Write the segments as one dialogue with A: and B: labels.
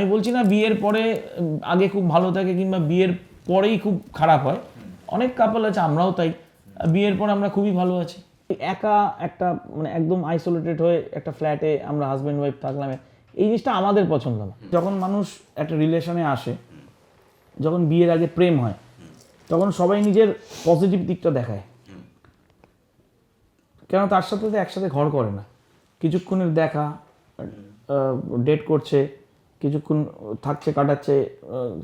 A: আমি বলছি না বিয়ের পরে, আগে খুব ভালো থাকে কিংবা বিয়ের পরেই খুব খারাপ হয়। অনেক কাপল আছে, আমরাও তাই। বিয়ের পর আমরা খুবই ভালো আছি। একা একটা মানে একদম আইসোলেটেড হয়ে একটা ফ্ল্যাটে আমরা হাজব্যান্ড ওয়াইফ থাকলাম। এই জিনিসটা আমাদের পছন্দ না। যখন মানুষ একটা রিলেশনে আসে, যখন বিয়ের আগে প্রেম হয়, তখন সবাই নিজের পজিটিভ দিকটা দেখায়। কেন তার সাথে তো একসাথে ঘর করে না। কিছুক্ষণের দেখা ডেট করছে কিছুক্ষণ থাকছে কাটাচ্ছে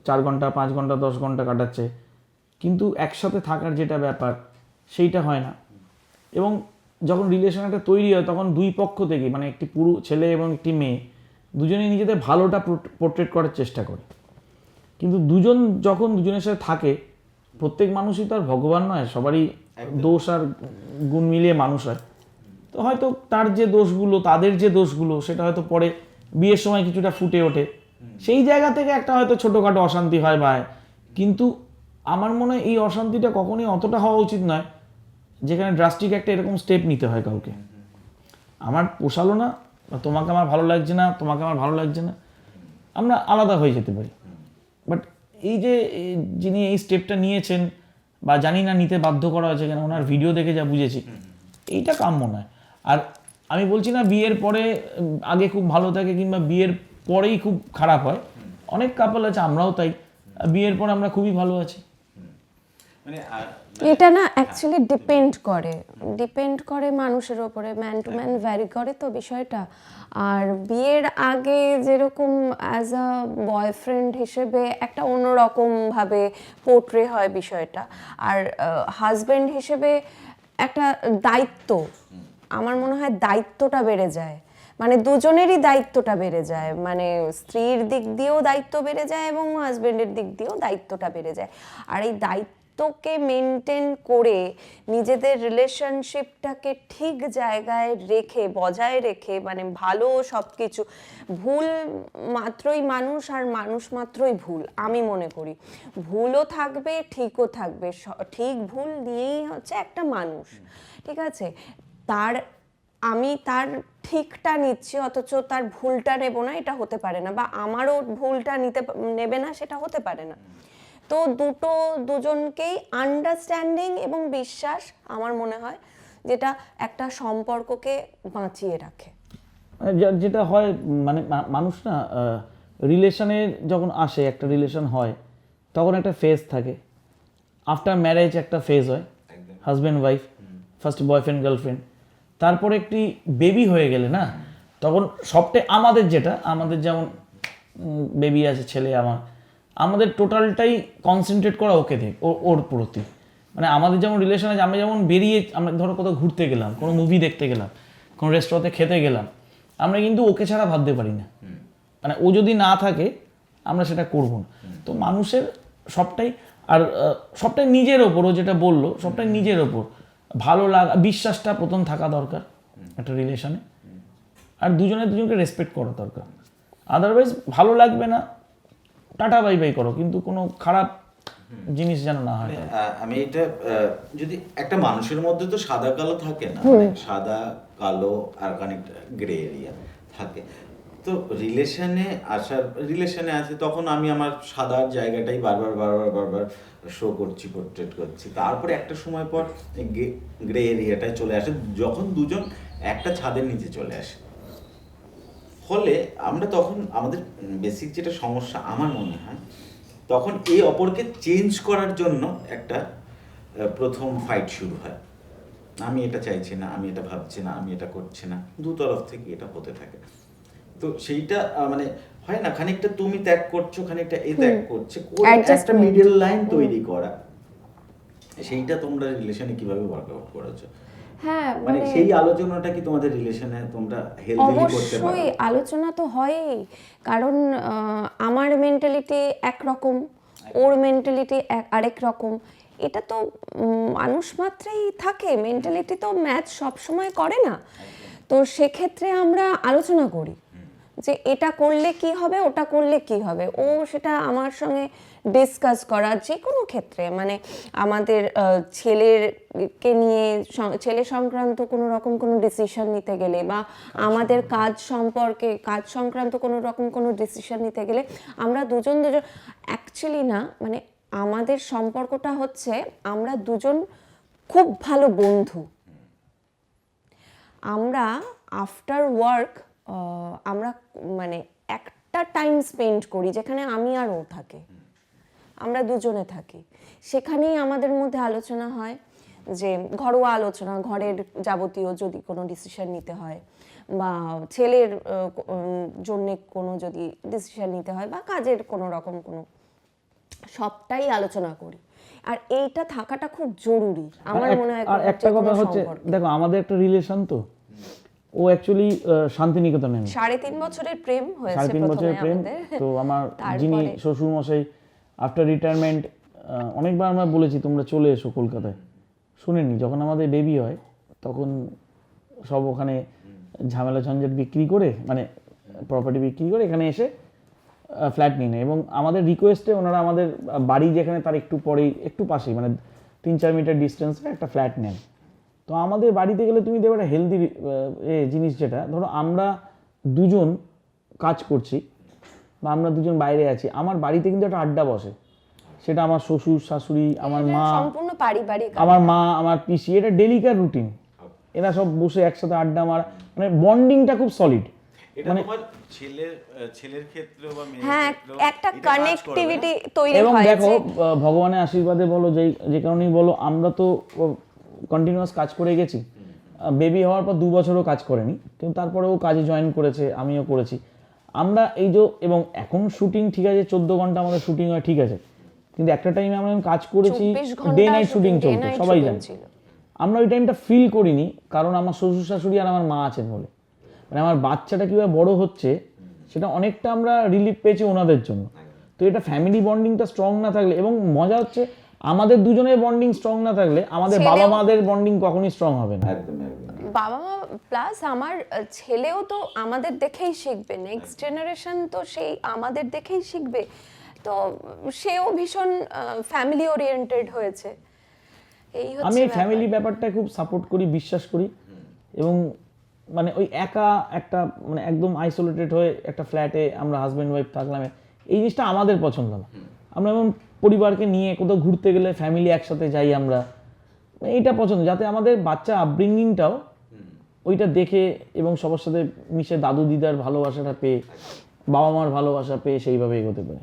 A: চার ঘণ্টা পাঁচ ঘণ্টা দশ ঘণ্টা কাটাচ্ছে। কিন্তু একসাথে থাকার যেটা ব্যাপার সেইটা হয় না। এবং যখন রিলেশন একটা তৈরি হয় তখন দুই পক্ষ থেকে মানে একটি পুরো ছেলে এবং একটি মেয়ে দুজনেই নিজেদের ভালোটা পোর্ট্রেট করার চেষ্টা করে। কিন্তু দুজন যখন দুজনের সাথে থাকে প্রত্যেক মানুষই তো আর ভগবান নয় সবারই দোষ আর গুণ মিলিয়ে মানুষ হয়। তো হয়তো তার যে দোষগুলো তাদের যে দোষগুলো সেটা হয়তো পরে বিয়ের সময় কিছুটা ফুটে ওঠে। সেই জায়গা থেকে একটা হয়তো ছোটোখাটো অশান্তি হয় বা কিন্তু আমার মনে হয় এই অশান্তিটা কখনোই অতটা হওয়া উচিত নয় যেখানে ড্রাস্টিক একটা এরকম স্টেপ নিতে হয় কাউকে। আমার পোষালো না বা তোমাকে আমার ভালো লাগছে না তোমাকে আমার ভালো লাগছে না আমরা আলাদা হয়ে যেতে পারি। বাট এই যে যিনি এই স্টেপটা নিয়েছেন বা জানি না নিতে বাধ্য করা হয়েছে কেন ওনার ভিডিও দেখে যা বুঝেছি এইটা কাম্য নয়। আর আমি বলছি না বিয়ের পরে আগে খুব ভালো থাকে কিংবা বিয়ের পরেই খুব খারাপ হয়। অনেক কাপল আছে আমরাও তাই। বিয়ের পর আমরা খুবই ভালো আছি।
B: মানে
C: এটা না অ্যাকচুয়ালি ডিপেন্ড করে। ডিপেন্ড করে মানুষের ওপরে ম্যান টু ম্যান ভ্যারি করে তো বিষয়টা। আর বিয়ের আগে যেরকম অ্যাজ আ বয়ফ্রেন্ড হিসেবে একটা অন্যরকমভাবে পোট্রে হয় বিষয়টা। আর হাজব্যান্ড হিসেবে একটা দায়িত্ব। আমার মনে হয় দায়িত্বটা বেড়ে যায়। মানে দুজনেরই দায়িত্বটা বেড়ে যায়। মানে স্ত্রীর দিক দিয়েও দায়িত্ব বেড়ে যায় এবং হাজব্যান্ডের দিক দিয়েও দায়িত্বটা বেড়ে যায়। আর এই দায়িত্বকে মেনটেন করে নিজেদের রিলেশনশিপটাকে ঠিক জায়গায় রেখে, বজায় রেখে মানে ভালো সব কিছু ভুল মাত্রই মানুষ আর মানুষ মাত্রই ভুল, আমি মনে করি। ভুলও থাকবে, ঠিকও থাকবে। ঠিক ভুল নিয়েই হচ্ছে একটা মানুষ। ঠিক আছে? তার আমি তার ঠিকটা নিচ্ছি অথচ তার ভুলটা নেব না এটা হতে পারে না বা আমারও ভুলটা নিতে নেবে না সেটা হতে পারে না। তো দুটো দুজনকেই আন্ডারস্ট্যান্ডিং এবং বিশ্বাস আমার মনে হয় যেটা একটা সম্পর্ককে বাঁচিয়ে রাখে।
A: মানে যেটা হয় মানে মানুষ না রিলেশনে যখন আসে একটা রিলেশন হয় তখন একটা ফেজ থাকে। আফটার ম্যারেজ একটা ফেজ হয়। Husband wife first boyfriend girlfriend তারপরে একটি বেবি হয়ে গেলে না, তখন সবটাই আমাদের যেটা, আমাদের যেমন বেবি আছে, ছেলে আমার, আমাদের টোটালটাই কনসেন্ট্রেট করা ওকে দেখ ওর প্রতি। মানে আমাদের যেমন রিলেশন আছে, আমরা যেমন বেরিয়ে, আমরা ধরো কোথাও ঘুরতে গেলাম, কোনো মুভি দেখতে গেলাম, কোনো রেস্টুরেন্টে খেতে গেলাম, আমরা কিন্তু ওকে ছাড়া ভাবতে পারি না। মানে ও যদি না থাকে, আমরা সেটা করব না। তো মানুষের সবটাই, আর সবটাই নিজের ওপর, ও যেটা বলল, সবটাই নিজের ওপর। ভালো লাগা বিশ্বাসটা প্রথম থাকা দরকার একটা রিলেশনে আর দুজনে দুজনকে রেসপেক্ট করা দরকার। আদারওয়াইজ ভালো লাগবে না টাটা বাই বাই করো কিন্তু কোনো খারাপ জিনিস যেন না হয়।
B: মানে, আমি এটা আহ, যদি একটা মানুষের মধ্যে তো সাদা কালো থাকে না মানে সাদা কালো আর খানিকটা গ্রে এরিয়া থাকে তো রিলেশনে আসার রিলেশনে আছে, তখন আমি আমার সাদার জায়গাটাই বারবার বারবার বারবার শো করছি পোর্ট্রেট করছি। তারপরে একটা সময় পর গ্রে এরিয়াটায় চলে আসে, যখন দুজন একটা ছাদের নিচে চলে আসে। ফলে আমরা তখন, আমাদের বেসিক যেটা সমস্যা আমার মনে হয়, তখন এই অপরকে চেঞ্জ করার জন্য একটা প্রথম ফাইট শুরু হয়। আমি এটা চাইছি না, আমি এটা ভাবছি না, আমি এটা করছি না। দু তরফ থেকে এটা হতে থাকে। তো সেইটা মানে হয় না খানিকটা তুমি ত্যাগ করছ খানিকটা এ ত্যাগ করছে একটা. মিডল লাইন তৈরি করা। সেইটা তোমরা রিলেশনে কীভাবে ওয়ার্কআউট করেছ?
C: হ্যাঁ
B: মানে সেই আলোচনাটা কি তোমাদের রিলেশনে তোমরা হেলদি করতে পারো?
C: অবশ্যই আলোচনা তো হয়ই। কারণ আমার মেন্টালিটি একরকম ওর মেন্টালিটি আরেক রকম। এটা তো মানুষ মাত্রেই থাকে। মেন্টালিটি তো ম্যাচ সবসময় করে না। তো সেক্ষেত্রে আমরা আলোচনা করি। যে এটা করলে কি হবে ওটা করলে কি হবে? ও সেটা আমার সঙ্গে ডিসকাস করা যে কোনো ক্ষেত্রে। মানে আমাদের ছেলেরকে নিয়ে ছেলে সংক্রান্ত কোনো রকম কোনো ডিসিশন নিতে গেলে বা আমাদের কাজ সম্পর্কে কাজ সংক্রান্ত কোনো রকম কোনো ডিসিশন নিতে গেলে আমরা দুজন দুজন অ্যাকচুয়ালি না মানে আমাদের সম্পর্কটা হচ্ছে আমরা দুজন খুব ভালো বন্ধু। আমরা আফটার ওয়ার্ক আমরা মানে একটা টাইম স্পেন্ড করি যেখানে আমি আর ও থাকে। আমরা দুজনে থাকি। সেখানেই আমাদের মধ্যে আলোচনা হয় যে ঘরোয়া আলোচনা ঘরের যাবতীয় যদি কোনো ডিসিশন নিতে হয় বা ছেলের জন্যে কোনো যদি ডিসিশন নিতে হয় বা কাজের কোনো রকম কোনো সবটাই আলোচনা করি। আর এইটা থাকাটা খুব জরুরি। আমার মনে হয়
A: আর একটা কথা হচ্ছে দেখো আমাদের একটা রিলেশন তো। ও অ্যাকচুয়ালি শান্তিনিকেতনে নেই।
C: সাড়ে তিন বছরের প্রেম হয়েছে
A: সাড়ে তিন বছরের প্রেম। তো আমার যিনি শ্বশুর মশাই আফটার রিটায়ারমেন্ট অনেকবার আমরা বলেছি তোমরা চলে এসো কলকাতায়। শুনেনি যখন আমাদের বেবি হয় তখন সব ওখানে ঝামেলা ঝঞ্ঝাট বিক্রি করে মানে প্রপার্টি বিক্রি করে এখানে এসে ফ্ল্যাট নিয়ে নেয়। এবং আমাদের রিকোয়েস্টে ওনারা আমাদের বাড়ি যেখানে তার একটু পরেই একটু পাশেই মানে তিন চার মিটার ডিস্টেন্সে একটা ফ্ল্যাট নেন। তো আমাদের বাড়িতে গেলে তুমি দেখবে একটা হেলদি এ জিনিস যেটা ধরো আমরা দুজন কাজ করছি বা আমরা দুজন বাইরে আছি আমার বাড়িতে কিন্তু একটা আড্ডা বসে। সেটা আমার শ্বশুর শাশুড়ি আমার মা
C: সম্পূর্ণ পারিবারিক
A: আমার মা আমার পিসি এটা ডেলিকার রুটিন এরা সব বসে একসাথে আড্ডা মারা মানে বন্ডিংটা খুব সলিড
B: তোমার ছেলের ছেলের ক্ষেত্রেও বা
C: হ্যাঁ একটা? কানেক্টিভিটি তৈরি
A: এবং দেখো ভগবানের আশীর্বাদে বলো যে যে কারণেই বলো আমরা তো কন্টিনিউয়াস কাজ করে গেছি। বেবি হওয়ার পর দু বছরও কাজ করেনি কিন্তু তারপরে ও কাজে জয়েন করেছে আমিও করেছি। আমরা এই যে এবং এখন শুটিং ঠিক আছে চোদ্দ ঘণ্টা আমাদের শুটিং হয় ঠিক আছে। কিন্তু একটা টাইমে আমরা কাজ করেছি ডে নাইট শুটিং চলতো সবাই জানে। আমরা ওই টাইমটা ফিল করিনি কারণ আমার শ্বশুর শাশুড়ি আর আমার মা আছেন বলে। মানে আমার বাচ্চাটা কীভাবে বড় হচ্ছে সেটা অনেকটা আমরা রিলিফ পেয়েছি ওনাদের জন্য। তো এটা ফ্যামিলি বন্ডিংটা স্ট্রং না থাকলে এবং মজা হচ্ছে আমাদের দুজনের বন্ডিং স্ট্রং না থাকলে আমাদের বাবা মাদের বন্ডিং কখনোই স্ট্রং হবে না।
B: একদম
C: বাবা মা প্লাস আমার ছেলেও তো আমাদের দেখেই শিখবে। নেক্সট জেনারেশন তো সেই আমাদের দেখেই শিখবে। তো সেও ভীষণ ফ্যামিলি ওরিয়েন্টেড হয়েছে। এই হচ্ছে
A: আমি। ফ্যামিলি ব্যাপারটা খুব সাপোর্ট করি বিশ্বাস করি। এবং মানে ওই একা একটা মানে একদম আইসোলেটেড হয়ে একটা ফ্ল্যাটে আমরা হাজব্যান্ড ওয়াইফ থাকলাম। এই জিনিসটা আমাদের পছন্দ না। আমরা এমন পরিবারকে নিয়ে কোথাও ঘুরতে গেলে ফ্যামিলি একসাথে যাই আমরা। এইটা পছন্দ, যাতে আমাদের বাচ্চা আপব্রিঙ্গিংটাও ওইটা দেখে এবং সবার সাথে মিশে দাদু দিদার ভালোবাসাটা পেয়ে বাবা মার ভালোবাসা পেয়ে সেইভাবে এগোতে পারে।